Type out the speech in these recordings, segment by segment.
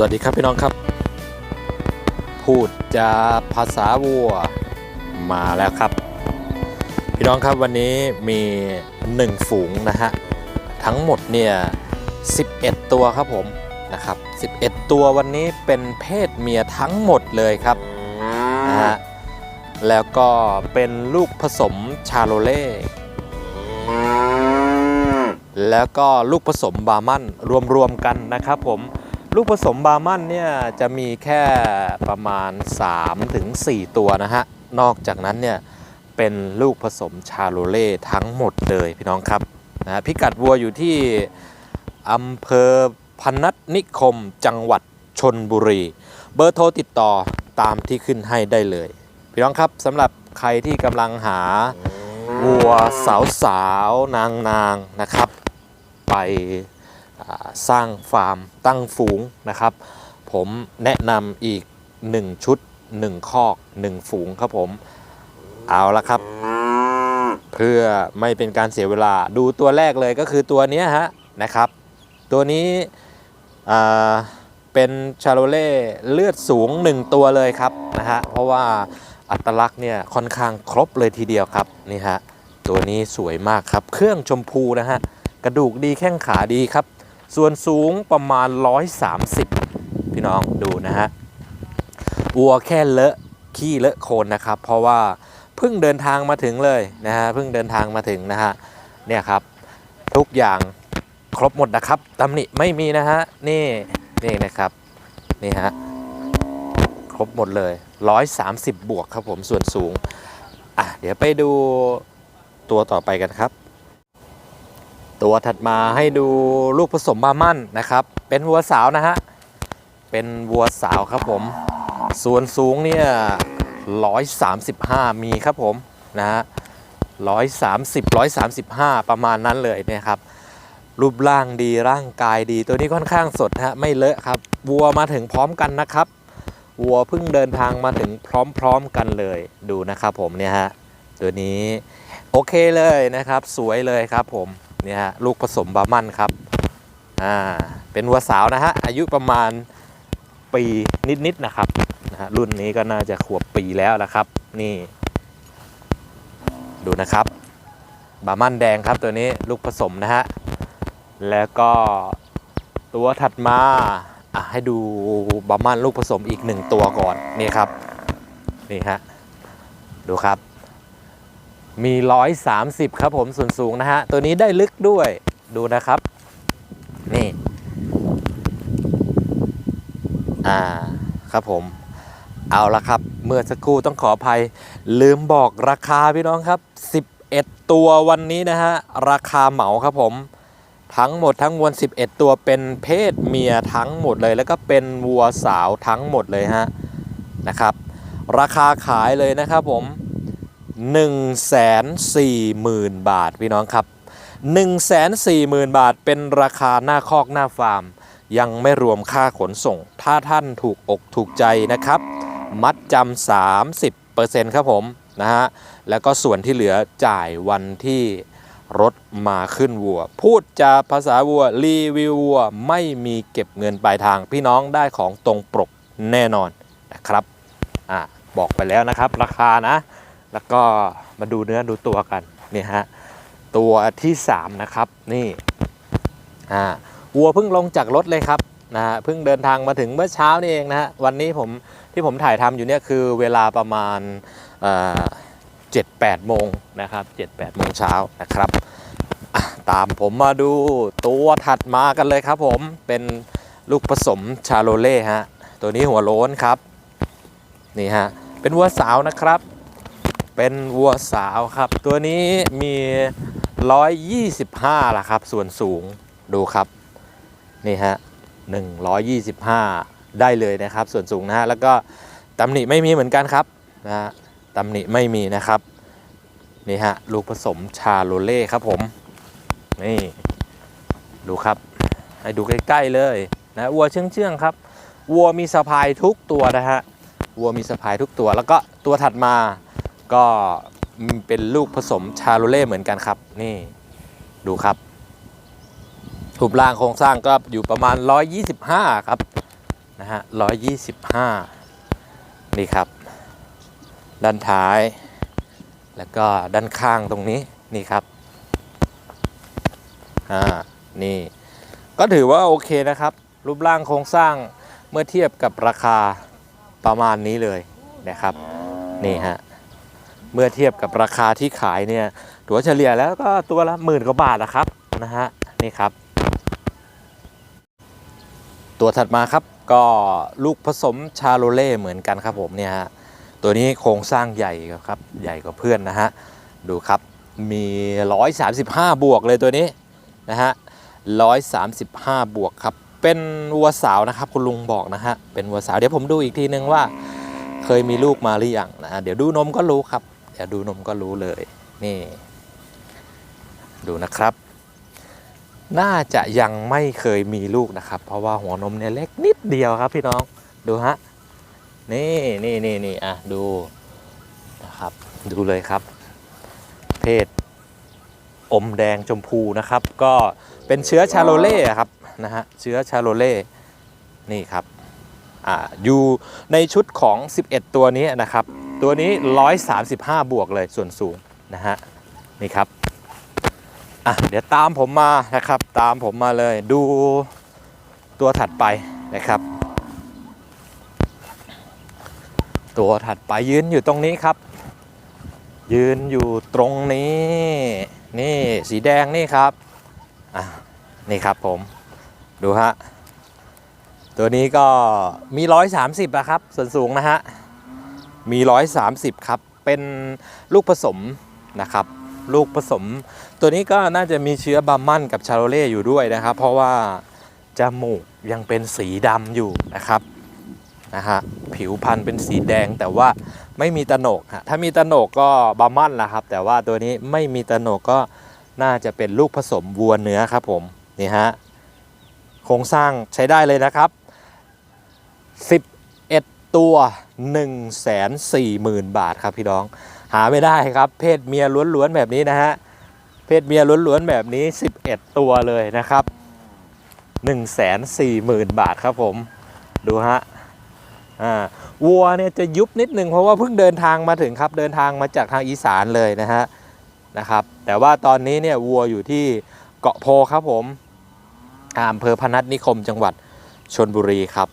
สวัสดีครับพี่น้องครับ พูดจาภาษาวัวมาแล้วครับ พี่น้องครับวันนี้มี 1 ฝูงนะฮะ ทั้งหมดเนี่ย 11 ตัวครับผมนะครับ 11 ตัววันนี้เป็นเพศเมียทั้งหมดเลยครับนะฮะแล้วก็เป็นลูกผสมชาโลเล่แล้วก็ลูกผสมบามันรวมๆกันนะครับผม ลูกผสมบาร์มันเนี่ยจะมีแค่ประมาณ 3-4ถึงตัวนะฮะ นอกจากนั้นเนี่ยเป็นลูกผสมชาโลเล่ทั้งหมดเลยพี่น้องครับนะพิกัดวัวอยู่ที่อำเภอพนัสนิคมจังหวัดชนบุรี เบอร์โทรติดต่อตามที่ขึ้นให้ได้เลย พี่น้องครับสำหรับใครที่กำลังหาวัวสาวสาวนางนางนะครับ ไป สร้างฟาร์มตั้งฝูงนะครับ ผมแนะนำอีก 1 ชุด 1 คอก 1 ฝูงครับผม เอาละครับ เพื่อไม่เป็นการเสียเวลาดูตัวแรกเลยก็คือตัวนี้ฮะนะครับ ตัวนี้เป็นชาโลเล่เลือดสูง 1 ตัวเลยครับนะฮะเพราะว่าอัตลักษณ์เนี่ยค่อนข้างครบเลยทีเดียวครับนี่ฮะตัวนี้สวยมากครับ เครื่องชมพูนะฮะกระดูกดีแข้งขาดีครับ ส่วนสูงประมาณ 130 พี่น้องดูนะฮะวัวแค่เลอะขี้เลอะโคลนนะครับ เพราะว่าเพิ่งเดินทางมาถึงเลยนะฮะเพิ่งเดินทางมาถึงนะฮะเนี่ยครับทุกอย่างครบหมดนะครับตำหนิไม่มีนะฮะนี่นี่นะครับนี่ฮะครบหมดเลย 130 บวกครับผมส่วนสูงอะเดี๋ยวไปดูตัวต่อไปกันครับ ตัวถัดมาให้ดูลูกผสมบามันนะครับ เป็นวัวสาวนะฮะ เป็นวัวสาวครับผม ส่วนสูงเนี่ย135 มีครับผมนะฮะ130 135 ประมาณนั้นเลยเนี่ยครับ รูปร่างดีร่างกายดีตัวนี้ค่อนข้างสดฮะไม่เลอะครับวัวมาถึงพร้อมกันนะครับวัวเพิ่งเดินทางมาถึงพร้อมๆกันเลยดูนะครับผมเนี่ยฮะตัวนี้โอเคเลยนะครับ สวยเลยครับผม เนี่ยฮะลูกผสมบามันครับอ่าเป็นวัวสาวนะฮะอายุประมาณปีนิดๆนะครับนะฮะรุ่นนี้ก็น่าจะขวบปีแล้วนะครับ นี่ ดูนะครับ บามันแดงครับตัวนี้ลูกผสมนะฮะแล้วก็ตัวถัดมาอะให้ดูบามันลูกผสมอีกหนึ่งตัวก่อนนี่ครับนี่ฮะดูครับ มี 130 ครับผมส่วนสูงนะฮะ ตัวนี้ได้ลึกด้วยดูนะครับ นี่ อ่าครับผม เอาละครับ เมื่อสักครู่ต้องขออภัย ลืมบอกราคาพี่น้องครับ 11 ตัววันนี้นะฮะ ราคาเหมาครับผม ทั้งหมดทั้งมวล11 ตัวเป็นเพศเมียทั้งหมดเลย แล้วก็เป็นวัวสาวทั้งหมดเลยฮะนะครับ ราคาขายเลยนะครับผม 140,000 บาทพี่น้องครับ 140,000 บาทเป็นราคาหน้าคอกหน้าฟาร์ม ยังไม่รวมค่าขนส่ง ถ้าท่านถูกอกถูกใจนะครับ มัดจำ30%ครับผมนะฮะแล้วก็ส่วนที่เหลือจ่ายวันที่รถมาขึ้นวัว พูดจาภาษาวัวรีวิววัว ไม่มีเก็บเงินปลายทาง พี่น้องได้ของตรงปกแน่นอนนะครับอะบอกไปแล้วนะครับราคานะ แล้วก็มาดูเนื้อดูตัวกันนี่ฮะตัวที่ 3 นะครับนี่อ่าวัวเพิ่งลงจากรถเลยครับนะฮะเพิ่งเดินทางมาถึงเมื่อเช้านี่เองนะฮะวันนี้ผมที่ผมถ่ายทำอยู่เนี่ยคือเวลาประมาณเจ็ดแปดโมงนะครับเจ็ดแปดโมงเช้านะครับตามผมมาดูตัวถัดมากันเลยครับผมเป็นลูกผสมชาโลเล่ฮะตัวนี้หัวโล้นครับนี่ฮะเป็นวัวสาวนะครับ เป็นวัวสาวครับ ตัวนี้มี 125ล่ะครับ ส่วนสูงดูครับ นี่ฮะ 125 ได้เลยนะครับ ส่วนสูงนะฮะ แล้วก็ตำหนิไม่มีเหมือนกันครับนะฮะตำหนิไม่มีนะครับ นี่ฮะ ลูกผสมชาโลเล่ครับผม นี่ ดูครับ ให้ดูใกล้ ๆ เลยนะวัวเชื่องๆครับ วัวมีสะพายทุกตัวนะฮะวัวมีสะพายทุกตัวแล้วก็ตัวถัดมา ก็เป็นลูกผสมชาโลเล่เหมือนกันครับ นี่ดูครับรูปร่างโครงสร้างก็อยู่ประมาณ 125 ครับนะฮะ125 นี่ครับ ด้านท้าย แล้วก็ด้านข้างตรงนี้นี่ครับอ่านี่ก็ถือว่าโอเคนะครับ รูปร่างโครงสร้างเมื่อเทียบกับราคาประมาณนี้เลยนะครับ นี่ฮะ เมื่อเทียบกับราคาที่ขายเนี่ยถัวเฉลี่ยแล้วก็ตัวละหมื่นกว่าบาทนะครับนะฮะนี่ครับ ตัวถัดมาครับก็ลูกผสมชาโลเล่เหมือนกันครับผมเนี่ยฮะตัวนี้โครงสร้างใหญ่ครับใหญ่กว่าเพื่อนนะฮะดูครับมี 135 บวกเลยตัวนี้นะฮะ135 บวกครับ เป็นวัวสาวนะครับคุณลุงบอกนะฮะเป็นวัวสาวเดี๋ยวผมดูอีกทีนึงว่า เคยมีลูกมาหรือยังนะฮะเดี๋ยวดูนมก็รู้ครับ เดี๋ยวดูนมก็รู้เลย นี่ ดูนะครับ น่าจะยังไม่เคยมีลูกนะครับ เพราะว่าหัวนมเนี่ยเล็กนิดเดียวครับพี่น้องดูฮะนี่นี่นี่นี่อะดูนะครับ ดูเลยครับ เพศอมแดงชมพูนะครับ ก็เป็นเชื้อชาโลเล่ครับนะฮะเชื้อชาโลเล่นี่ครับอ่าอยู่ในชุดของ 11 ตัวนี้นะครับ ตัวนี้ 135 บวกเลยส่วนสูงนะฮะนี่ครับอะเดี๋ยวตามผมมานะครับตามผมมาเลยดูตัวถัดไปนะครับ ตัวถัดไปยืนอยู่ตรงนี้ครับ ยืนอยู่ตรงนี้ นี่สีแดงนี่ครับอะนี่ครับผมดูฮะตัวนี้ก็มี 130อะครับส่วนสูงนะฮะ มี 130 ครับ เป็นลูกผสมนะครับ ลูกผสม ตัวนี้ก็น่าจะมีเชื้อบามันกับชาโรเล่อยู่ด้วยนะครับ เพราะว่าจมูกยังเป็นสีดำอยู่นะครับนะฮะผิวพันธุ์เป็นสีแดงแต่ว่าไม่มีตะโหนกฮะถ้ามีตะโหนกก็บามันนะครับ แต่ว่าตัวนี้ไม่มีตะโหนกก็น่าจะเป็นลูกผสมวัวเนื้อครับผมนี่ฮะโครงสร้างใช้ได้เลยนะครับ11 ตัว1 4 0 0 0 0 บาทครับพี่น้อง หาไม่ได้ครับ เพศเมียล้วนๆแบบนี้นะฮะ เพศเมียล้วนๆแบบนี้ 11 ตัวเลยนะครับ 140,000 บาทครับผม ดูฮะอ่าวัวเนี่ยจะยุบนิดนึงเพราะว่าเพิ่งเดินทางมาถึงครับ เดินทางมาจากทางอีสานเลยนะฮะนะครับ แต่ว่าตอนนี้เนี่ยวัวอยู่ที่เกาะโพครับผมอ่าอำเภอพนัสนิคมจังหวัดชนบุรีครับ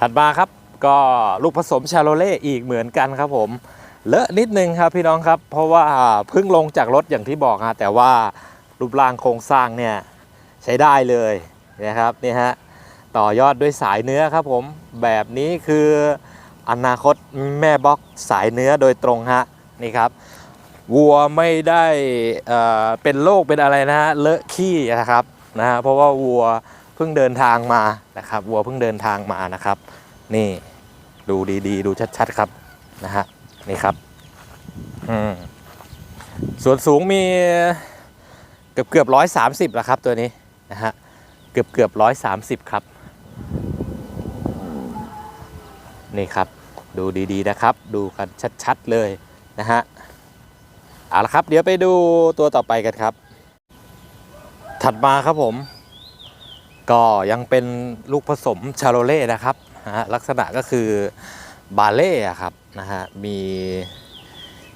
ถัดมาครับก็ลูกผสมชาโลเล่อีกเหมือนกันครับผมเลอะนิดนึงครับพี่น้องครับเพราะว่าเพิ่งลงจากรถอย่างที่บอกฮะแต่ว่ารูปร่างโครงสร้างเนี่ยใช้ได้เลยนะครับนี่ฮะต่อยอดด้วยสายเนื้อครับผมแบบนี้คืออนาคตแม่บล็อกสายเนื้อโดยตรงฮะนี่ครับวัวไม่ได้เอ่อเป็นโรคเป็นอะไรนะฮะเลอะขี้นะครับนะฮะเพราะว่าวัว พิ่งเดินทางมานะครับวัวเพิ่งเดินทางมานะครับ นี่ดูดีๆดูชัดๆครับนะฮะนี่ครับอืมส่วนสูงมีเกือบเกือบร้อยสามสิบแล้วครับตัวนี้นะฮะเกือบเกือบร้อยสามสิบครับ นี่ครับดูดีๆนะครับ ดูกันชัดๆเลยนะฮะเอาละครับ เดี๋ยวไปดูตัวต่อไปกันครับ ถัดมาครับผม ก็ยังเป็นลูกผสมชาโลเล่นะครับนะฮะลักษณะก็คือบาเล่ครับนะฮะมี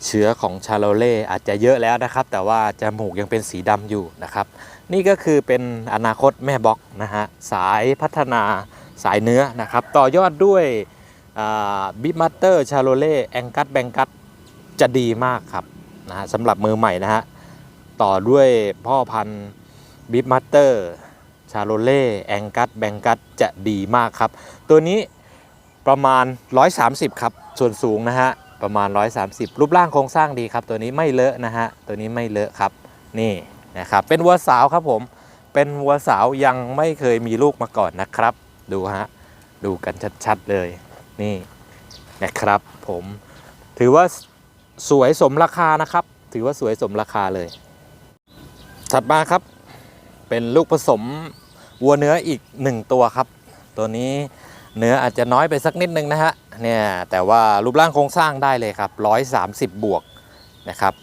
เชื้อของชาโลเล่อาจจะเยอะแล้วนะครับ แต่ว่าจมูกยังเป็นสีดำอยู่นะครับ นี่ก็คือเป็นอนาคตแม่บล็อกนะฮะสายพัฒนาสายเนื้อนะครับ ต่อยอดด้วยบิมัตเตอร์ชาโลเล่แองกัสแบงกัสจะดีมากครับนะฮะสำหรับมือใหม่นะฮะต่อด้วยพ่อพันธุ์บิมัตเตอร์ ชาโลเล่แองกัสแบงกัสจะดีมากครับ ตัวนี้ประมาณ 130 ครับ ส่วนสูงนะฮะ ประมาณ 130 รูปร่างโครงสร้างดีครับ ตัวนี้ไม่เลอะนะฮะ ตัวนี้ไม่เลอะครับ นี่นะครับ เป็นวัวสาวครับผม เป็นวัวสาวยังไม่เคยมีลูกมาก่อนนะครับ ดูฮะ ดูกันชัดๆเลย นี่นะครับผม ถือว่าสวยสมราคานะครับ ถือว่าสวยสมราคาเลย ถัดมาครับ เป็นลูกผสม วัวเนื้ออีกหนึ่งตัวครับ ตัวนี้เนื้ออาจจะน้อยไปสักนิดนึงนะฮะเนี่ยแต่ว่ารูปร่างโครงสร้างได้เลยครับ 130 บวกนะครับ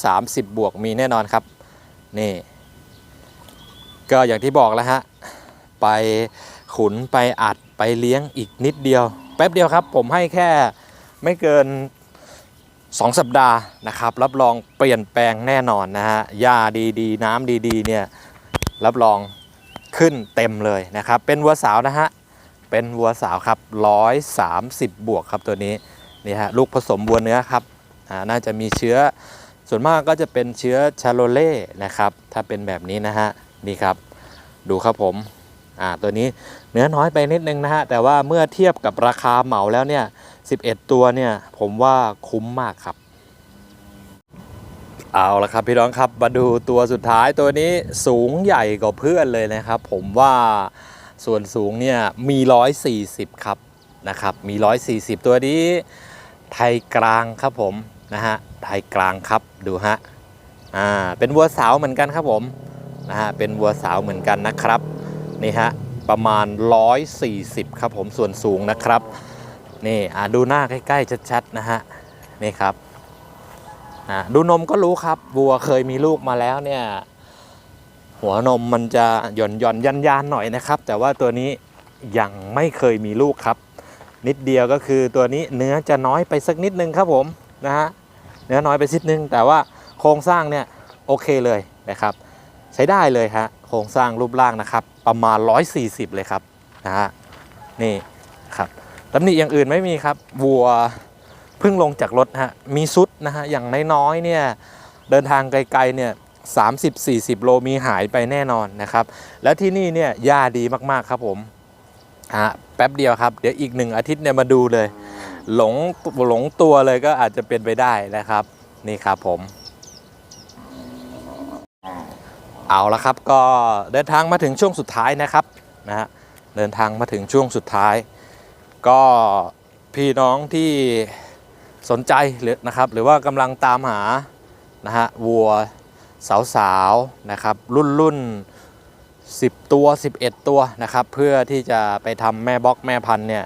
130 บวกมีแน่นอนครับนี่ก็อย่างที่บอกแล้วฮะไปขุนไปอัดไปเลี้ยงอีกนิดเดียว แป๊บเดียวครับ ผมให้แค่ไม่เกิน 2 สัปดาห์นะครับ รับรองเปลี่ยนแปลงแน่นอนนะฮะหญ้าดีๆ น้ำดีๆเนี่ยรับรอง ขึ้นเต็มเลยนะครับ เป็นวัวสาวนะฮะ เป็นวัวสาวครับ 130 บวกครับตัวนี้นี่ฮะลูกผสมวัวเนื้อครับน่าจะมีเชื้อส่วนมากก็จะเป็นเชื้อชาโลเล่นะครับ ถ้าเป็นแบบนี้นะฮะนี่ครับ ดูครับผมอ่าตัวนี้เนื้อน้อยไปนิดนึงนะฮะแต่ว่าเมื่อเทียบกับราคาเหมาแล้วเนี่ย11 ตัวเนี่ยผมว่าคุ้มมากครับ เอาละครับพี่น้องครับมาดูตัวสุดท้ายตัวนี้สูงใหญ่กว่าเพื่อนเลยนะครับ ผมว่าส่วนสูงเนี่ยมี 140 ครับนะครับมี 140 ตัวนี้ ไทยกลางครับผมนะฮะไทยกลางครับดูฮะอ่าเป็นวัวสาวเหมือนกันครับผมนะฮะเป็นวัวสาวเหมือนกันนะครับนี่ฮะประมาณ 140 ครับผมส่วนสูงนะครับนี่อ่าดูหน้าใกล้ๆชัดๆนะฮะนี่ครับ ดูนมก็รู้ครับวัวเคยมีลูกมาแล้วเนี่ย หัวนมมันจะหย่อนหย่อนยันยานหน่อยนะครับ แต่ว่าตัวนี้ยังไม่เคยมีลูกครับ นิดเดียวก็คือตัวนี้เนื้อจะน้อยไปสักนิดนึงครับผมนะฮะเนื้อน้อยไปนิดนึง แต่ว่าโครงสร้างเนี่ยโอเคเลยนะครับ ใช้ได้เลยฮะโครงสร้างรูปร่างนะครับ ประมาณ 140 เลยครับนะฮะนี่ครับตำหนิอย่างอื่นไม่มีครับวัว เพิ่งลงจากรถฮะมีซุดนะฮะอย่างน้อยๆเนี่ยเดินทางไกลๆเนี่ย30-40 โลมีหายไปแน่นอนนะครับ แล้วที่นี่เนี่ยหญ้าดีมากๆครับผมฮะแป๊บเดียวครับ เดี๋ยวอีกหนึ่งอาทิตย์เนี่ยมาดูเลย หลงหลงตัวเลยก็อาจจะเป็นไปได้นะครับ นี่ครับผม เอาละครับก็เดินทางมาถึงช่วงสุดท้ายนะครับนะฮะเดินทางมาถึงช่วงสุดท้าย ก็พี่น้องที่ สนใจหรือนะครับหรือว่ากำลังตามหานะฮะวัวสาวๆนะครับรุ่นรุ่น10 ตัว 11 ตัวนะครับเพื่อที่จะไปทำแม่บล็อกแม่พันธุ์เนี่ย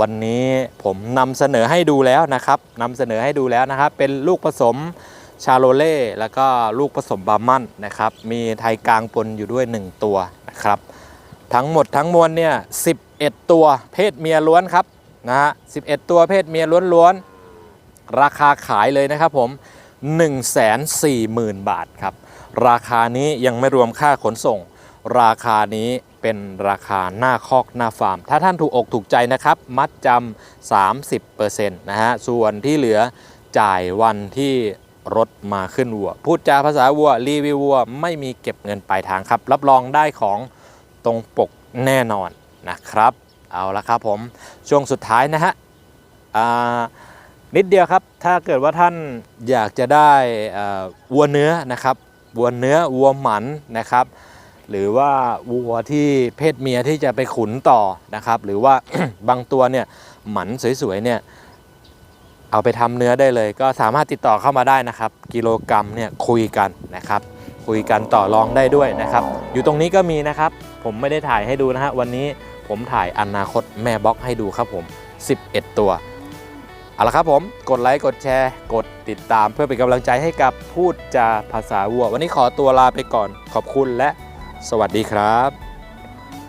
วันนี้ผมนำเสนอให้ดูแล้วนะครับนำเสนอให้ดูแล้วนะครับ เป็นลูกผสมชาโลเล่แล้วก็ลูกผสมบาร์มันนะครับ มีไทยกลางปนอยู่ด้วย 1 ตัวนะครับ ทั้งหมดทั้งมวลเนี่ย11 ตัวเพศเมียล้วนครับนะฮะ11 ตัวเพศเมียล้วนๆ ราคาขายเลยนะครับผม 140,000 บาทครับ ราคานี้ยังไม่รวมค่าขนส่ง ราคานี้เป็นราคาหน้าคอกหน้าฟาร์ม ถ้าท่านถูกอกถูกใจนะครับ มัดจำ30%นะฮะ ส่วนที่เหลือจ่ายวันที่รถมาขึ้นวัว พูดจาภาษาวัว รีวิววัว ไม่มีเก็บเงินปลายทางครับ รับรองได้ของตรงปกแน่นอนนะครับ เอาละครับผม ช่วงสุดท้ายนะฮะอ่า นิดเดียวครับ ถ้าเกิดว่าท่านอยากจะได้อ่าวัวเนื้อนะครับวัวเนื้อวัวหมันนะครับ หรือว่าวัวที่เพศเมียที่จะไปขุนต่อนะครับ หรือว่าบางตัวเนี่ยหมันสวยๆเนี่ยเอาไปทำเนื้อได้เลย ก็สามารถติดต่อเข้ามาได้นะครับ กิโลกรัมเนี่ยคุยกันนะครับ คุยกันต่อรองได้ด้วยนะครับ อยู่ตรงนี้ก็มีนะครับ ผมไม่ได้ถ่ายให้ดูนะฮะวันนี้ผมถ่ายอนาคตแม่บล็อกให้ดูครับผม 11 ตัว เอาละครับผม กดไลค์ กดแชร์ กดติดตามเพื่อเป็นกำลังใจให้กับพูดจาภาษาวัว วันนี้ขอตัวลาไปก่อนขอบคุณและสวัสดีครับ